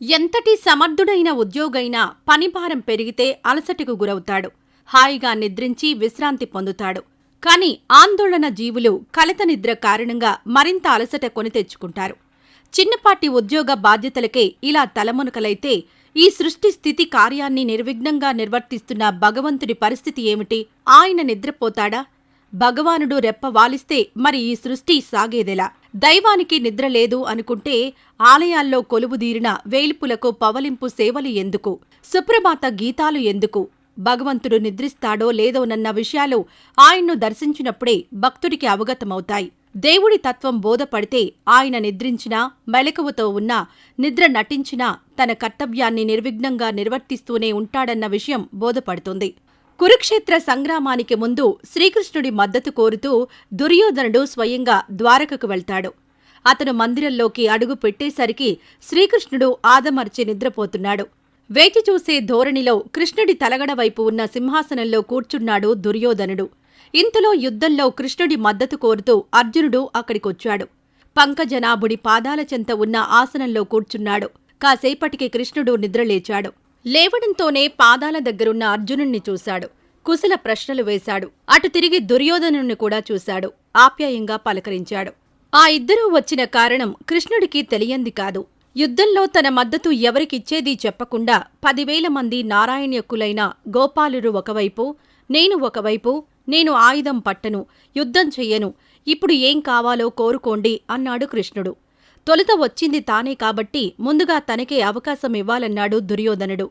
ఎంతటి సమర్థుడైన ఉద్యోగైనా పనిభారం పెరిగితే అలసటకు గురవుతాడు. హాయిగా నిద్రించి విశ్రాంతి పొందుతాడు. కాని ఆందోళన జీవులు కలత నిద్ర కారణంగా మరింత అలసట కొని తెచ్చుకుంటారు. చిన్నపాటి ఉద్యోగ బాధ్యతలకే ఇలా తలమునకలైతే ఈ సృష్టి స్థితి కార్యాన్ని నిర్విఘ్నంగా నిర్వర్తిస్తున్న భగవంతుడి పరిస్థితి ఏమిటి? ఆయన నిద్రపోతాడా? భగవానుడు రెప్ప వాలిస్తే మరి ఈ సృష్టి సాగేదెలా? దైవానికి నిద్ర లేదు అనుకుంటే ఆలయాల్లో కొలువుదీరిన వేల్పులకు పవలింపు సేవలు ఎందుకు? సుప్రభాత గీతాలు ఎందుకు? భగవంతుడు నిద్రిస్తాడో లేదోనన్న విషయాలు ఆయన్ను దర్శించినప్పుడే భక్తుడికి అవగతమవుతాయి. దేవుడి తత్వం బోధపడితే ఆయన నిద్రించినా మెలకువతో ఉన్నా నిద్ర నటించినా తన కర్తవ్యాన్ని నిర్విఘ్నంగా నిర్వర్తిస్తూనే ఉంటాడన్న విషయం బోధపడుతుంది. కురుక్షేత్ర సంగ్రామానికి ముందు శ్రీకృష్ణుడి మద్దతు కోరుతూ దుర్యోధనుడు స్వయంగా ద్వారకకు వెళ్తాడు. అతను మందిరంలోకి అడుగు పెట్టేసరికి శ్రీకృష్ణుడు ఆదమర్చి నిద్రపోతున్నాడు. వేచి చూసే ధోరణిలో కృష్ణుడి తలగడ వైపు ఉన్న సింహాసనంలో కూర్చున్నాడు దుర్యోధనుడు. ఇంతలో యుద్ధంలో కృష్ణుడి మద్దతు కోరుతూ అర్జునుడు అక్కడికొచ్చాడు. పంకజనాభుడి పాదాల చెంత ఉన్న ఆసనంలో కూర్చున్నాడు. కాసేపటికి కృష్ణుడు నిద్రలేచాడు. లేవడంతోనే పాదాల దగ్గరున్న అర్జునుణ్ణి చూశాడు. కుశల ప్రశ్నలు వేశాడు. అటు తిరిగి దుర్యోధనుణ్ణి కూడా చూశాడు. ఆప్యాయంగా పలకరించాడు. ఆ ఇద్దరూ వచ్చిన కారణం కృష్ణుడికి తెలియంది కాదు. యుద్ధంలో తన మద్దతు ఎవరికిచ్చేదీ చెప్పకుండా పదివేల మంది నారాయణ్యకులైన గోపాలురు ఒకవైపు నేను ఒకవైపు నేను ఆయుధం పట్టను యుద్ధం చెయ్యను ఇప్పుడు ఏం కావాలో కోరుకోండి అన్నాడు కృష్ణుడు. తొలుత వచ్చింది తానే కాబట్టి ముందుగా తనకే అవకాశం ఇవ్వాలన్నాడు దుర్యోధనుడు.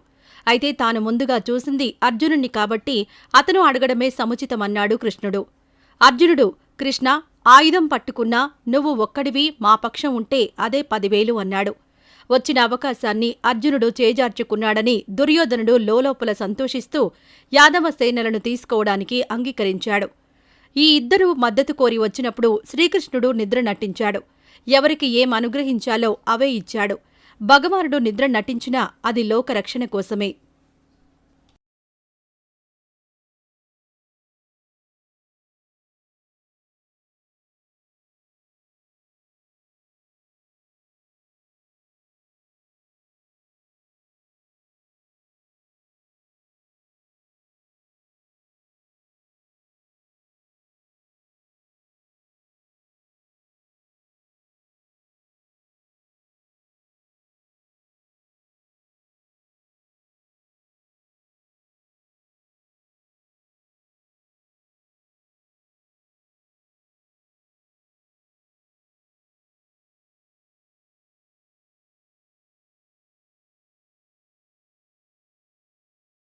అయితే తాను ముందుగా చూసింది అర్జునుణ్ణి కాబట్టి అతను అడగడమే సముచితమన్నాడు కృష్ణుడు. అర్జునుడు కృష్ణ ఆయుధం పట్టుకున్నా నువ్వు ఒక్కడివి మా పక్షం ఉంటే అదే పదివేలు అన్నాడు. వచ్చిన అవకాశాన్ని అర్జునుడు చేజార్చుకున్నాడని దుర్యోధనుడు లోలోపల సంతోషిస్తూ యాదవ సేనలను తీసుకోవడానికి అంగీకరించాడు. ఈ ఇద్దరూ మద్దతు కోరి వచ్చినప్పుడు శ్రీకృష్ణుడు నిద్ర నటించాడు. ఎవరికి ఏం అనుగ్రహించాలో అవే ఇచ్చాడు. భగవానుడు నిద్ర నటించినా అది లోకరక్షణ కోసమే.